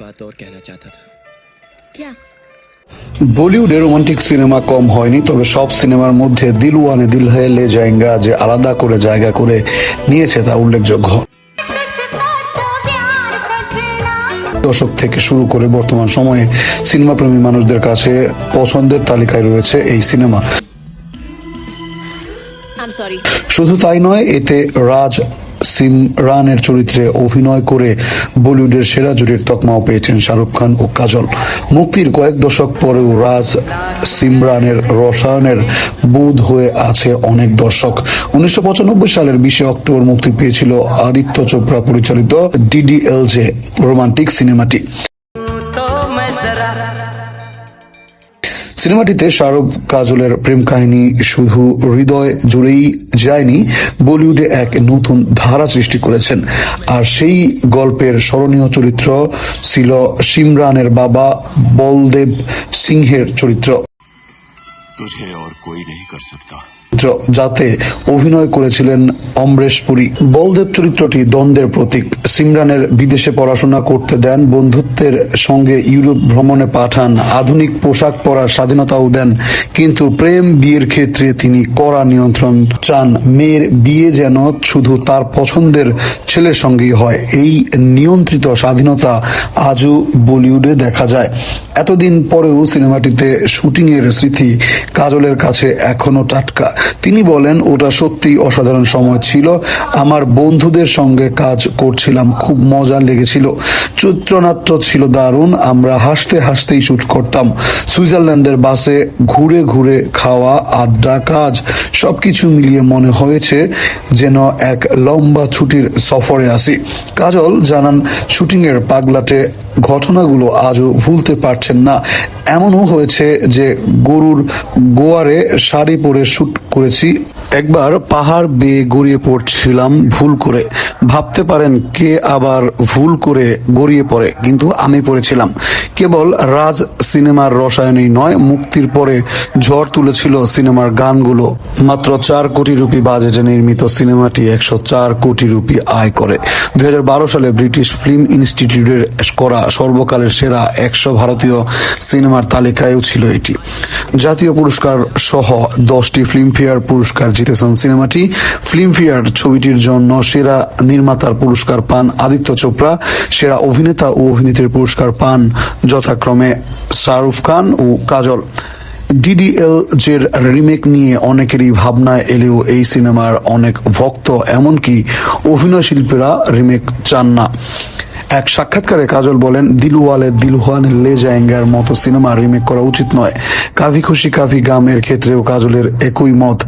बात और कहना चाहता था क्या বলিউডে রোমান্টিক সিনেমা কম হয়নি তবে সব সিনেমার মধ্যে দিলওয়ানে দিল হয়ে লে জায়েঙ্গা যে আলাদা করে জায়গা করে নিয়েছে তা উল্লেখযোগ্য तुझको तो प्यार सजना দশক থেকে শুরু করে বর্তমান সময়ে সিনেমা প্রেমী মানুষদের কাছে পছন্দের তালিকায় রয়েছে এই সিনেমা आई एम सॉरी শুধু তাই নয় এতে রাজ সিমরানের চরিত্রে অভিনয় করে বলিউডের সেরা জুটির তকমাও পেয়েছেন শাহরুখ খান ও কাজল। মুক্তির কয়েক দশক পরেও রাজ সিমরানের রসায়নের বোধ হয়ে আছে অনেক দর্শক। উনিশশো পঁচানব্বই সালের বিশে অক্টোবর মুক্তি পেয়েছিল আদিত্য চোপড়া পরিচালিত ডিডিএল জে রোমান্টিক সিনেমাটি। সিনেমাটিতে শাহরুখ কাজলের প্রেম কাহিনী শুধু হৃদয় জুড়েই যায়নি, বলিউডে এক নতুন ধারা সৃষ্টি করেছেন। আর সেই গল্পের স্মরণীয় চরিত্র ছিল সিমরানের বাবা বলদেব সিংহের চরিত্র। তুঝে আর কই নেই কর সকতা যাতে অভিনয় করেছিলেন অমরেশ পুরী। বলদেব চরিত্রটি দ্বন্দ্বের প্রতীক। সিমরানের বিদেশে পড়াশোনা করতে দেন, বন্ধুত্বের সঙ্গে ইউরোপ ভ্রমণে পাঠান, আধুনিক পোশাক পরার স্বাধীনতাও দেন, কিন্তু প্রেম বিয়ের ক্ষেত্রে তিনি কড়া নিয়ন্ত্রণ চান। মেয়ের বিয়ে যেন শুধু তার পছন্দের ছেলের সঙ্গেই হয়, এই নিয়ন্ত্রিত স্বাধীনতা আজও বলিউডে দেখা যায়। এতদিন পরেও সিনেমাটিতে শুটিং এর স্মৃতি কাজলের কাছে এখনও টাটকা। তিনি বলেন, ওটা সত্যি অসাধারণ সময় ছিল। আমার বন্ধুদের সঙ্গে কাজ করছিলাম, খুব মজা লেগেছিল। চিত্রনাট্য ছিল দারুণ, আমরা হাসতে হাসতেই শুট করতাম। সুইজারল্যান্ডের বাসে ঘুরে ঘুরে খাওয়া, আড্ডা, কাজ, সবকিছু মিলিয়ে মনে হয়েছে যেন এক লম্বা ছুটির সফরে আসি কাজল জানান শুটিং এর পাগলাটে ঘটনাগুলো আজও ভুলতে পারছেন না। এমনও হয়েছে যে গরুর গোয়ারে শাড়ি পরে শ্যুট করেছি। একবার পাহাড় বেয়ে গড়িয়ে পড়ছিলাম, ভুল করে। ভাবতে পারেন কে আবার ভুল করে গড়িয়ে পড়ে, কিন্তু আমি পড়েছিলাম। কেবল রাজ সিনেমার রসায়নই নয়, মুক্তির পরে ঝড় তুলেছিল সিনেমার গানগুলো। মাত্র চার কোটি রুপি বাজেটে নির্মিত সিনেমাটি একশো চার কোটি রুপি আয় করে। দুই হাজার বারো সালে ব্রিটিশ ফিল্ম ইনস্টিটিউটের করা সর্বকালের সেরা একশো ভারতীয় সিনেমার তালিকায়ও ছিল এটি। জাতীয় পুরস্কার সহ দশটি ফিল্মফেয়ার পুরস্কার জিতেছেন সিনেমাটি। ফিল্মফেয়ার ছবিটির জন্য সেরা নির্মাতার পুরস্কার পান আদিত্য চোপড়া, সেরা অভিনেতা ও অভিনেত্রীর পুরস্কার পান যথাক্রমে শাহরুখ খান ও কাজল। ডিডিএল জের রিমেক নিয়ে অনেকেরই ভাবনায় এলেও এই সিনেমার অনেক ভক্ত, এমনকি অভিনয় শিল্পীরা রিমেক চান না। এক সাক্ষাৎকারে কাজল বলেন, দিলওয়ালে দিলুহান লে জায়েঙ্গার মতো সিনেমা রিমেক করা উচিত নয়। কাভি খুশি কাভি গামের ক্ষেত্রেও কাজলের একই মত।